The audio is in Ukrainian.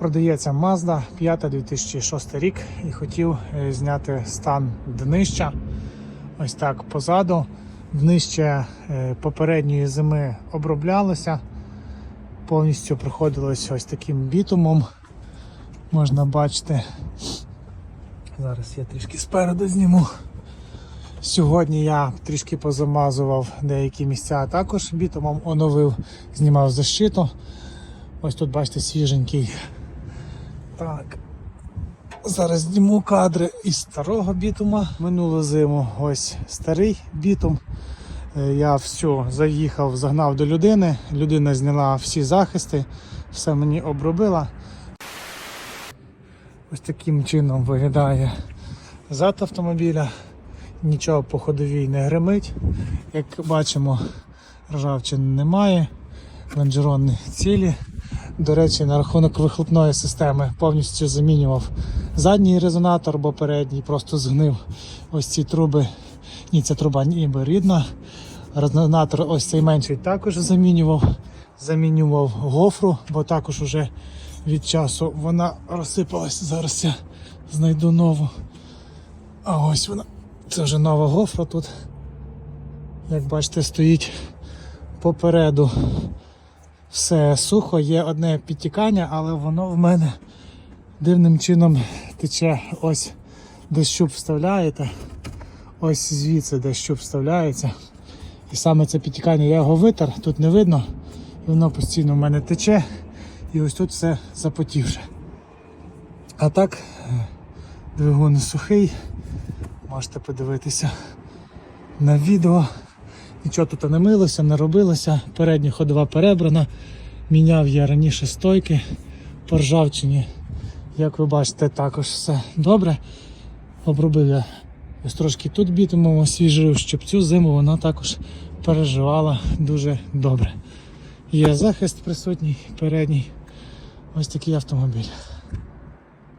Продається Mazda 5 2006 рік і хотів е, зняти стан днища. Ось так позаду. Днище е, попередньої зими оброблялося. Повністю проходилось ось таким бітумом. Можна бачити. Зараз я трішки спереду зніму. Сьогодні я трішки позамазував деякі місця, також бітумом оновив, знімав защиту. Ось тут бачите свіженький. Так. Зараз зніму кадри із старого бітума. Минулу зиму ось старий бітум. Е, Я всю заїхав, загнав до людини. Людина зняла всі захисти, все мені обробила. Ось таким чином виглядає зад автомобіля. Нічого по ходовій не гримить. Як бачимо, ржавчин немає, лонжерони цілі. До речі, на рахунок вихлопної системи повністю замінював задній резонатор, бо передній просто згнив. Ось ці труби. Ні, ця труба ніби рідна. Резонатор ось цей менший також замінював. Замінював гофру, бо також уже від часу вона розсипалась. Зараз я знайду нову. А ось вона. Це вже нова гофра тут. Як бачите, стоїть попереду. Все сухо, є одне підтікання, але воно в мене дивним чином тече ось де щуп вставляєте. Ось звідси де щуп вставляється. І саме це підтікання я його витер, тут не видно, і воно постійно в мене тече. І ось тут все запотівше. А так, двигун сухий. Можете подивитися на відео. Нічого тут не милося, не робилося. Передня ходова перебрана. Міняв я раніше стойки по ржавчині. Як ви бачите, також все добре. Обробив я ось трошки тут бітумом освіжив, щоб цю зиму вона також переживала дуже добре. Є захист присутній передній. Ось такий автомобіль.